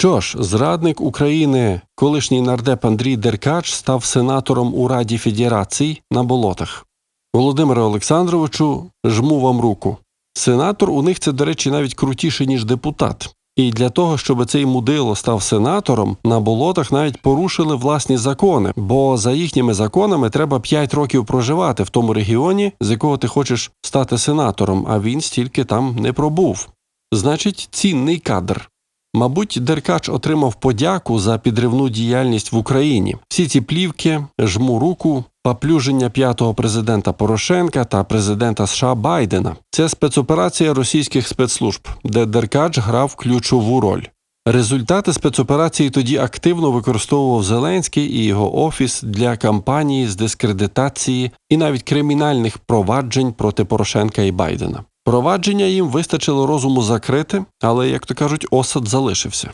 Що ж, зрадник України, колишній нардеп Андрій Деркач став сенатором у Раді Федерацій на болотах. Володимире Олександровичу, жму вам руку. Сенатор у них це, до речі, навіть крутіше, ніж депутат. І для того, щоб цей мудило став сенатором, на болотах навіть порушили власні закони, бо за їхніми законами треба 5 років проживати в тому регіоні, з якого ти хочеш стати сенатором, а він стільки там не пробув. Значить, цінний кадр. Мабуть, Деркач отримав подяку за підривну діяльність в Україні. Всі ці плівки, жму руку, поплюження п'ятого президента Порошенка та президента США Байдена. Це спецоперація російських спецслужб, де Деркач грав ключову роль. Результати спецоперації тоді активно використовував Зеленський і його офіс для кампанії з дискредитації і навіть кримінальних проваджень проти Порошенка і Байдена. Провадження їм вистачило розуму закрити, але, як то кажуть, осад залишився.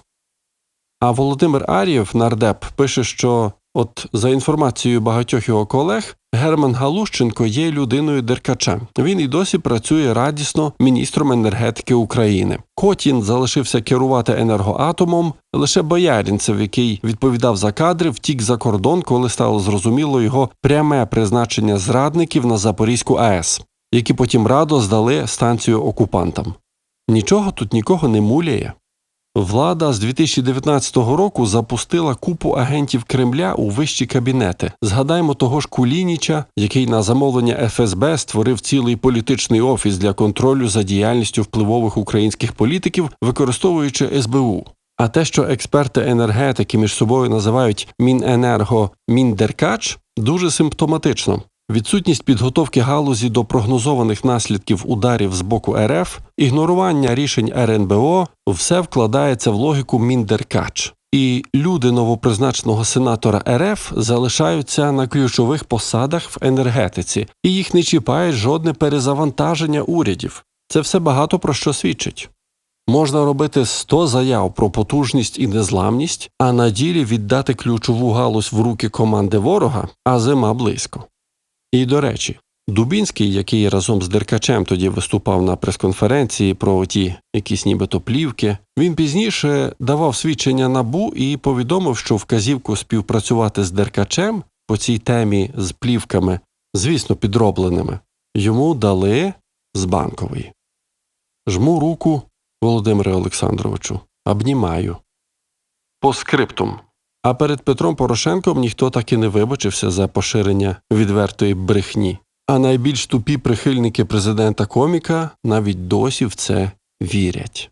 А Володимир Ар'єв, нардеп, пише, що от за інформацією багатьох його колег, Герман Галущенко є людиною деркача. Він і досі працює радісно міністром енергетики України. Котін залишився керувати енергоатомом. Лише Боярінцев, який відповідав за кадри, втік за кордон, коли стало зрозуміло його пряме призначення зрадників на Запорізьку АЕС, які потім радо здали станцію окупантам. Нічого тут нікого не муляє. Влада з 2019 року запустила купу агентів Кремля у вищі кабінети. Згадаймо того ж Кулініча, який на замовлення ФСБ створив цілий політичний офіс для контролю за діяльністю впливових українських політиків, використовуючи СБУ. А те, що експерти енергетики між собою називають Міненерго Міндеркач, дуже симптоматично. Відсутність підготовки галузі до прогнозованих наслідків ударів з боку РФ, ігнорування рішень РНБО все вкладається в логіку Міндеркач. І люди новопризначеного сенатора РФ залишаються на ключових посадах в енергетиці, і їх не чіпає жодне перезавантаження урядів. Це все багато про що свідчить. Можна робити 100 заяв про потужність і незламність, а на ділі віддати ключову галузь в руки команди ворога, а зима близько. І до речі, Дубінський, який разом з Деркачем тоді виступав на прес-конференції про ті якісь нібито плівки, він пізніше давав свідчення набу і повідомив, що вказівку співпрацювати з Деркачем по цій темі з плівками, звісно, підробленими, йому дали з банкової. Жму руку Володимире Олександровичу, обнімаю. По скриптум. А перед Петром Порошенком ніхто так і не вибачився за поширення відвертої брехні. А найбільш тупі прихильники президента коміка навіть досі в це вірять.